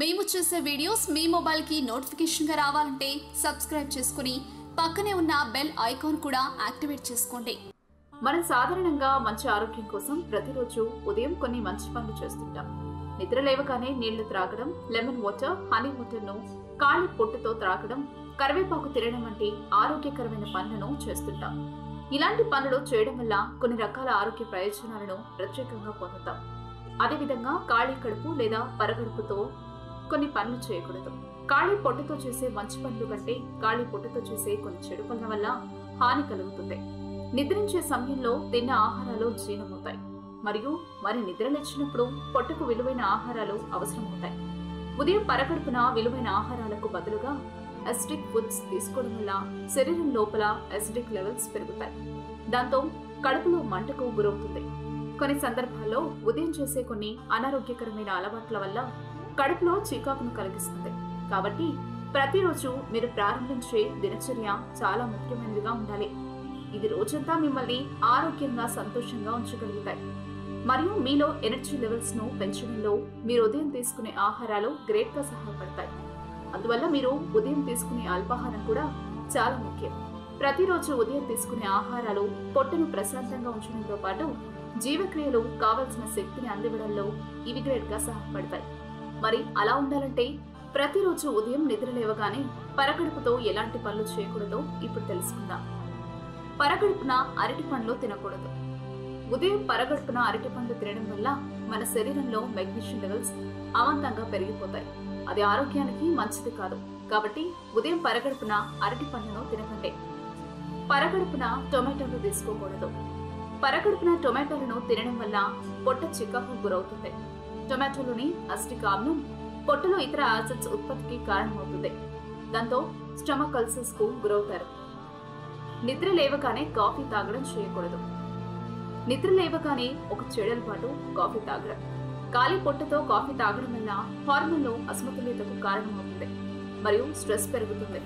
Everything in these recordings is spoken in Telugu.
మేము చేసే వీడియోస్ మీ మొబైల్కి నోటిఫికేషన్గా రావాలంటే సబ్స్క్రైబ్ చేసుకుని పక్కనే ఉన్న బెల్ ఐకాన్ కూడా యాక్టివేట్ చేసుకోండి. మనం సాధారణంగా మంచి ఆరోగ్యం కోసం ప్రతిరోజు ఉదయం కొన్ని మంచి పనులు చేస్తుంటాం. నిద్ర లేవగానే నీళ్ళు త్రాగడం లెమన్ వాటర్ హనీ వాటర్ను కాళ్ళ కాళి పొట్టుతో త్రాగడం కరివేపాకు తినడం వంటి ఆరోగ్యకరమైన పనులను చేస్తుంటాం. ఇలాంటి పనులు చేయడం వల్ల కొన్ని రకాల ఆరోగ్య ప్రయోజనాలను ప్రత్యేకంగా పొందుతాం. అదేవిధంగా ఖాళీ కడుపు లేదా పరగడుపుతో కొన్ని పనులు చేయకూడదు. ఖాళీ పొట్టుతో చేసే మంచి పనులు కంటే ఖాళీ పొట్టుతో చేసే కొన్ని చెడు పనుల వల్ల హాని కలుగుతుంది. నిద్రించే సమయంలో తిన్న ఆహారాలు జీర్ణమవుతాయి. మరియు మరి నిద్రలేచినప్పుడు పొట్టుకు విలువైన ఆహారాలు అవసరమవుతాయి. ఉదయం పరగడుపున విలువైన ఆహారాలకు బదులుగా అసిడిక్ ఫుడ్స్ తీసుకోవడం వల్ల శరీరం లోపల అసిడిక్ లెవెల్స్ పెరుగుతాయి. దాంతో కడుపులో మంటకు గురవుతుంది. కొన్ని సందర్భాల్లో ఉదయం చేసే కొన్ని అనారోగ్యకరమైన అలవాట్ల వల్ల కడుపులో చికాకును కలిగిస్తుంది. కాబట్టి ప్రతిరోజు మీరు ప్రారంభించే దినచర్య చాలా ముఖ్యమైనదిగా ఉండాలి. ఇది రోజంతా మిమ్మల్ని ఆరోగ్యంగా సంతోషంగా ఉంచగలుగుతాయి. మరియు మీలో ఎనర్జీ లెవెల్స్ను పెంచడంలో మీరు ఉదయం తీసుకునే ఆహారాలు గ్రేట్గా సహాయపడతాయి. అందువల్ల మీరు ఉదయం తీసుకునే అల్పాహారం కూడా చాలా ముఖ్యం. ప్రతిరోజు ఉదయం తీసుకునే ఆహారాలు పొట్టను ప్రశాంతంగా ఉంచడంతో పాటు జీవక్రియలు కావలసిన శక్తిని అందివ్వడంలో ఇవి గ్రేట్గా సహాయపడతాయి. మరి అలా ఉండాలంటే ప్రతిరోజు ఉదయం నిద్ర లేవగానే పరగడుపుతో ఎలాంటి పనులు చేయకూడదో ఇప్పుడు తెలుసుకుందాం. పరగడుపున అరటి పండ్లు తినకూడదు. ఉదయం పరగడుపున అరటి పండ్లు తినడం వల్ల మన శరీరంలో మెగ్నీషియం లెవెల్స్ అవంతంగా పెరిగిపోతాయి. అది ఆరోగ్యానికి మంచిది కాదు. కాబట్టి ఉదయం పరగడుపున అరటి పండ్లను తినకండి. పరగడుపున టొమాటోలు తీసుకోకూడదు పరగడుపున టొమాటోలను తినడం వల్ల పొట్ట చిక్కకు గురవుతుంది. టొమాటోలోని అసిటిక్ ఆమ్లం పొట్టలో ఇతర యాసిడ్స్ ఉత్పత్తికి కారణమవుతుంది. దాంతో స్టమక్ అల్సర్స్కు గురవుతారు. నిద్ర లేవగానే కాఫీ తాగడం చేయకూడదు. నిద్ర లేవగానే ఒక చెడల పాటు కాఫీ తాగడం. ఖాళీ పొట్టతో కాఫీ తాగడం వల్ల హార్మోన్లో అసమతుల్యతకు కారణమవుతుంది మరియు స్ట్రెస్ పెరుగుతుంది.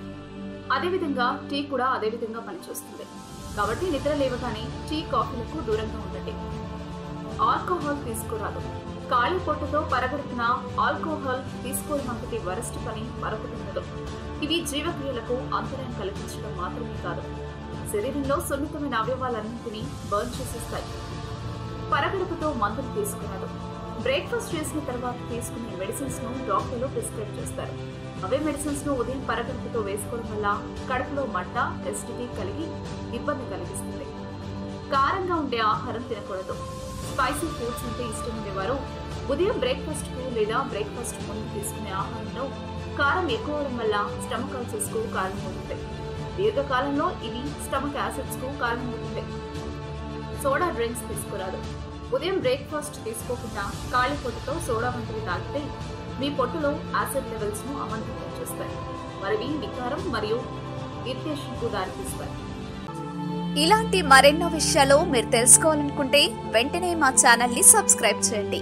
అదేవిధంగా టీ కూడా అదేవిధంగా పనిచేస్తుంది. కాబట్టి నిద్ర లేవగానే టీ కాఫీలకు దూరంగా ఉండండి. ఆల్కహాల్ తీసుకురాదు. ఖాళీ పొట్టుతో పరగడుతున్న ఆల్కహాల్ తీసుకోవడానికి వరస్ట్ పని మరొకటి ఉండదు ఇవి జీవక్రియలకు అంతరాయం కలిగించడం మాత్రమే కాదు. శరీరంలో సున్నితమైన అవయవాలన్నింటినీ బర్న్ చేసేస్తాయి. పరగడుపుతో మందులు తీసుకురాదు. బ్రేక్ఫాస్ట్ చేసిన తర్వాత తీసుకునే మెడిసిన్స్ను డాక్టర్లు ప్రిస్క్రైబ్ చేస్తారు. అవే మెడిసిన్స్ను ఉదయం పరగడుపుతో వేసుకోవడం వల్ల కడుపులో మంట ఎసిడిటీ కలిగి ఇబ్బంది కలిగిస్తుంది. కారంగా ఉండే ఆహారం తినకూడదు. స్పైసీ ఫుడ్స్ అంటే ఇష్టం ఉండేవారు ఉదయం బ్రేక్ఫాస్ట్కు లేదా బ్రేక్ఫాస్ట్ ముందు తీసుకునే ఆహారంలో కారం ఎక్కువ అవడం వల్ల స్టమక్ అల్సర్స్కు కారణమవుతుంది దీర్ఘకాలంలో ఇది స్టమక్ యాసిడ్స్కు కారణమవుతుంది సోడా డ్రింక్స్ తీసుకురాదు. ఉదయం బ్రేక్ఫాస్ట్ తీసుకోకుండా ఖాళీ పొట్టుతో సోడా వంటివి తాగితే మీ పొట్టులో యాసిడ్ లెవెల్స్ను అమంతం చేస్తాయి మరివి వికారం మరియు ఇరిటేషన్కు దారితీస్తాయి. ఇలాంటి మరెన్నో విషయాలు మీరు తెలుసుకోవాలనుకుంటే వెంటనే మా ఛానల్ని సబ్స్క్రైబ్ చేయండి.